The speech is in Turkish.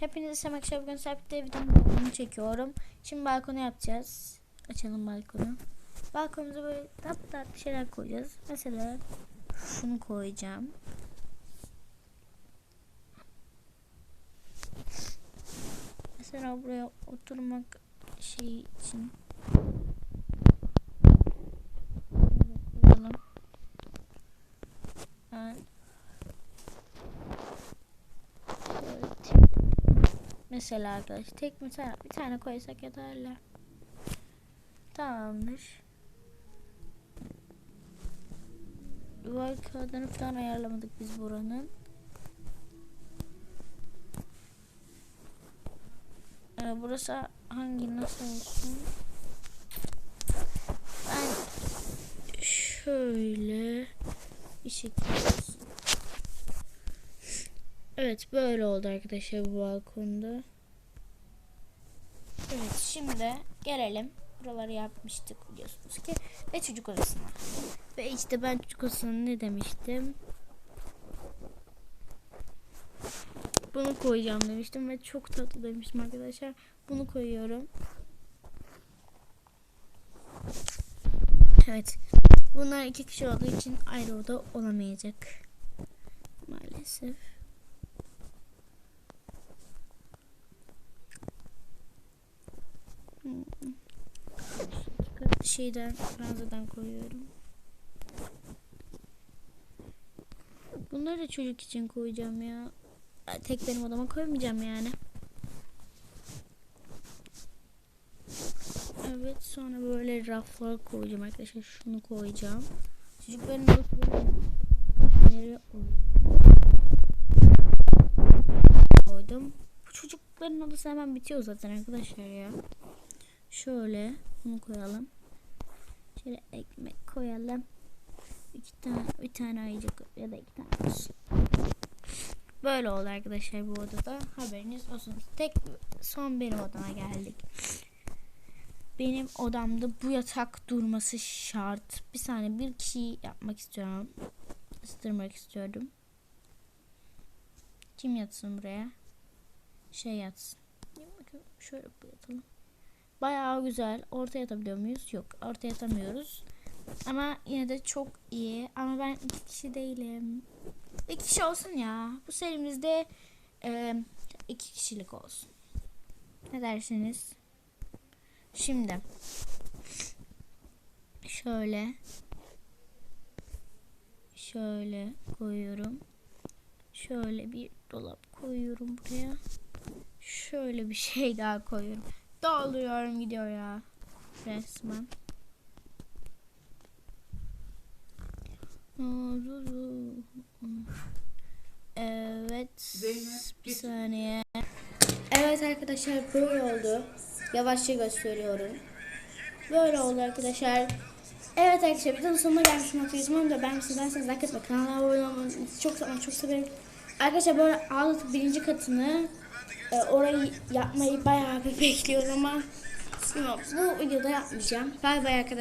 Hepinize selam arkadaşlar. Bugün Serpil'de videonun balkonu çekiyorum. Şimdi balkonu yapacağız. Açalım balkonu. Balkonumuza böyle tatlı tatlı şeyler koyacağız. Mesela şunu koyacağım. Mesela buraya oturmak şey için koyalım. Evet. Böyle tek- Mesela arkadaş tek mesela bir tane koysak yeterli. Tamamdır. Duvar kağıdını falan ayarlamadık biz buranın. Ee, burası hangi nasıl olsun? Ben şöyle bir şekilde. Evet böyle oldu arkadaşlar bu balkonda. Evet şimdi gelelim. Buraları yapmıştık biliyorsunuz ki. Ve çocuk odasına. Ve işte ben çocuk odasına ne demiştim? Bunu koyacağım demiştim ve çok tatlı demiştim arkadaşlar. Bunu koyuyorum. Evet. Bunlar iki kişi olduğu için ayrı oda olamayacak. Maalesef. Şeyden, ranzadan koyuyorum. Bunları da çocuk için koyacağım ya. Tek benim odama koymayacağım yani. Evet sonra böyle raflar koyacağım arkadaşlar. Şunu koyacağım. Çocukların odası böyle yeri oluyor. Koydum. Bu çocukların odası hemen bitiyor zaten arkadaşlar ya. Şöyle bunu koyalım. Şöyle ekmek koyalım. İki tane, bir tane ayıcık ya da iki tane. Böyle oldu arkadaşlar bu odada. Haberiniz olsun. Tek son benim odama geldik. Benim odamda bu yatak durması şart. Bir saniye bir kişi yapmak istiyorum. Isıtırmak istiyorum. Kim yatsın buraya? Şey yatsın. Şöyle yatalım. Bayağı güzel. Ortaya yatabiliyor muyuz? Yok. Ortaya yatamıyoruz. Ama yine de çok iyi. Ama ben iki kişi değilim. İki kişi olsun ya. Bu serimizde e, iki kişilik olsun. Ne dersiniz? Şimdi şöyle şöyle koyuyorum. Şöyle bir dolap koyuyorum buraya. Şöyle bir şey daha koyuyorum. Dolduruyorum gidiyor ya. Resmen. Evet. Bir saniye. Evet arkadaşlar böyle oldu. Yavaşça gösteriyorum. Böyle oldu arkadaşlar. Evet arkadaşlar videonun sonuna gelmiş mutluyum da ben sizden siz like etme kanala abone olmayı çok ama çok severim. Arkadaşlar böyle alt birinci katını e, orayı yapmayı bayağı bir bekliyorum ama bu videoda yapmayacağım. Bay bay arkadaşlar.